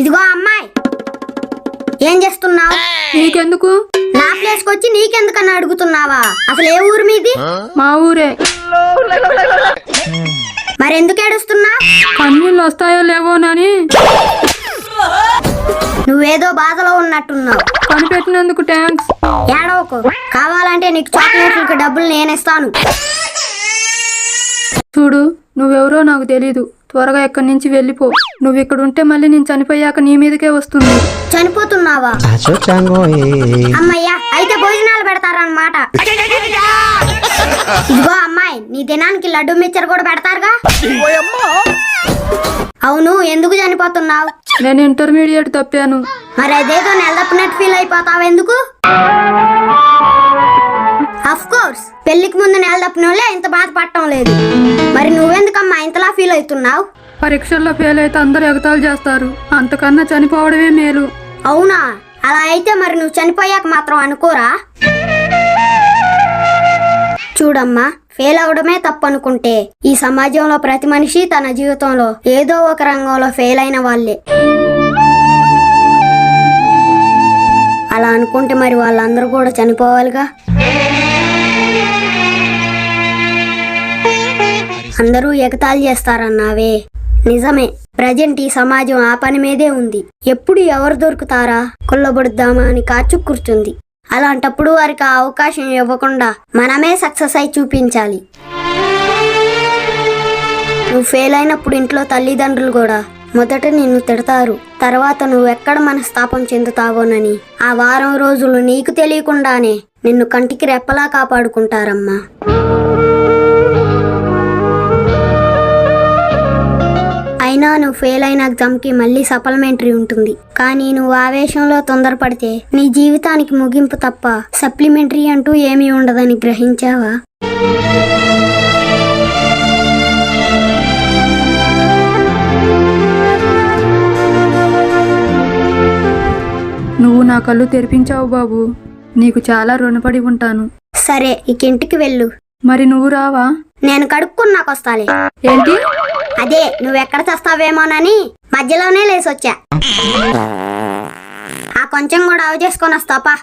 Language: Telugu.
ఇదిగో అమ్మాయి. ఏం చేస్తున్నావు? నీకెందుకు? నా ప్లేస్ వచ్చి నీకెందుకని అడుగుతున్నావా? అసలు ఏ ఊరు మీది? మా ఊరే. మరెందుకు ఏడుస్తున్నా కన్నీళ్ళు వస్తాయో లేవోనని నువ్వేదో బాధలో ఉన్నట్టున్నావు. కనిపెట్టినందుకు థ్యాంక్స్ ఏడవకు. కావాలంటే నీకు చాక్లెట్లకు డబ్బులు నేనిస్తాను. చూడు నువ్వెవరో నాకు తెలీదు. త్వరగా ఇక్కడి నుంచి వెళ్ళిపో. నువ్వు ఇక్కడ ఉంటే మళ్ళీ నేను చనిపోయాక నీ మీదకే వస్తుంది. చనిపోతున్నావా. అమ్మయ్యా అయితే భోజనాలు పెడతారన్నమాట. ఇదిగో అమ్మాయి నీ దినానికి లడ్డు మిక్చర్ కూడా పెడతారుగా? అవును ఎందుకు చనిపోతున్నావు? నేను ఇంటర్మీడియట్ తప్పాను. మరి అదేదో నెలదప్పినట్టు ఫీల్ అయిపోతావు ఎందుకు? అఫ్ కోర్స్ పెళ్ళికి ముందు నెలదప్పిన వాళ్ళే ఇంత బాధపడటం లేదు. మరి నువ్వెందుకమ్మా ఇంతలా ఫీల్ అవుతున్నావు? పరీక్షల్లో ఫెయిల్ అయితే అందరూ ఎగతాలు చేస్తారు. అంతకన్నా చనిపోవడమే మేలు. అవునా? అలా అయితే మరి నువ్వు చనిపోయాక మాత్రం అనుకోరా? చూడమ్మా ఫెయిల్ అవడమే తప్పు అనుకుంటే ఈ సమాజంలో ప్రతి మనిషి తన జీవితంలో ఏదో ఒక రంగంలో ఫెయిల్ అయిన వాళ్ళే. అలా అనుకుంటే మరి వాళ్ళందరూ కూడా చనిపోవాలిగా? అందరూ ఎగతాళి చేస్తారన్నావే. నిజమే ప్రజెంట్ ఈ సమాజం ఆ పని మీదే ఉంది. ఎప్పుడు ఎవరు దొరుకుతారా? కొల్లబడుద్దామా అని కాచు కూర్చుంది. అలాంటప్పుడు వారికి ఆ అవకాశం ఇవ్వకుండా మనమే సక్సెస్ అయి చూపించాలి. నువ్వు ఫెయిల్ అయినప్పుడు ఇంట్లో తల్లిదండ్రులు కూడా మొదట నిన్ను తిడతారు. తర్వాత నువ్వు ఎక్కడ మనస్తాపం చెందుతావోనని ఆ వారం రోజులు నీకు తెలియకుండానే నిన్ను కంటికి రెప్పలా కాపాడుకుంటారమ్మా. అయినా నువ్వు ఫెయిల్ అయిన ఎగ్జామ్కి మళ్ళీ సప్లిమెంటరీ ఉంటుంది. కానీ నువ్వు ఆవేశంలో తొందరపడితే నీ జీవితానికి ముగింపు తప్ప సప్లిమెంటరీ అంటూ ఏమీ ఉండదని గ్రహించావా? నువ్వు నా కళ్ళు తెరిపించావు బాబు. నీకు చాలా రుణపడి ఉంటాను. సరే ఇక ఇంటికి వెళ్ళు. మరి నువ్వు రావా? నేను కడుక్కున్నాకొస్తాలే ఏంటి? అదే నువ్వెక్కడ చస్తావేమోనని మధ్యలోనే లేసొచ్చా ఆ కొంచెం కూడా అవి చేసుకొని వస్తాపా.